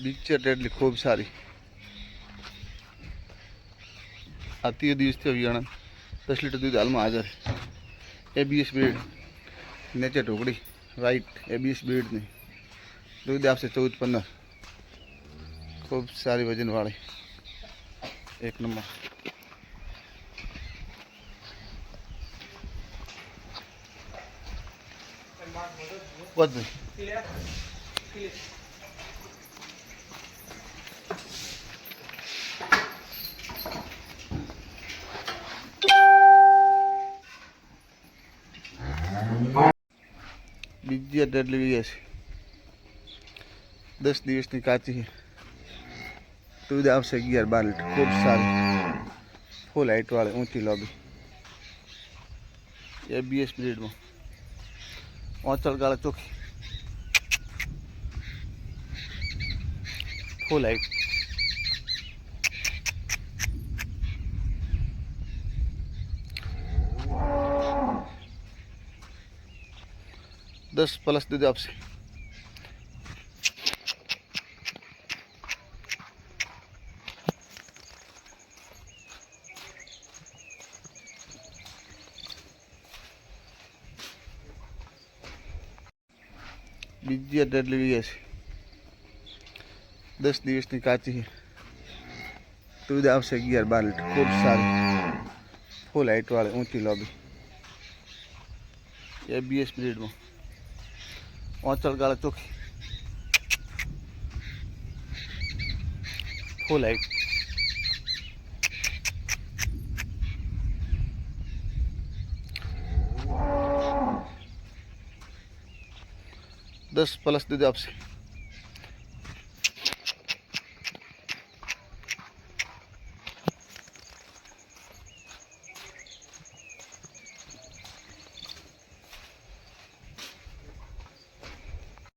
Mixture deadly खूब सारी। आती है दिवस तो अभियान दस लीटर दूध आलमा हाजर ए बी ब्रीड नेचर टोकड़ी। राइट ए ब्रीड ने। दूध आपसे चौदह पंद्रह। खूब सारे वज़न वाले। एक नंबर। बहुत બીજી અઢાર લેવી છે દસ દિવસની કાચી છે દૂધ આવશે અગિયાર બાર લીટર ખૂબ સારી ફૂલ હાઇટવાળી ઊંચી લોબી એબીએસ બ્રીડમાં ઓચળ ગાળા ચોખ્ખી ફૂલ હાઇટ દસ પ્લસ દૂધ આપશે બીજી અઢાર લેવી છે દસ દિવસની કાચી છે દૂધ આવશે અગિયાર બાર લીટર ખૂબ સારી ફૂલ હાઇટવાળી ઊંચી લોબી એબીએસ બ્રીડમાં ઓચળ ગાળે ચોખ્ખી. ફૂલ હાઇટ દસ પ્લસ દીધો આપશે.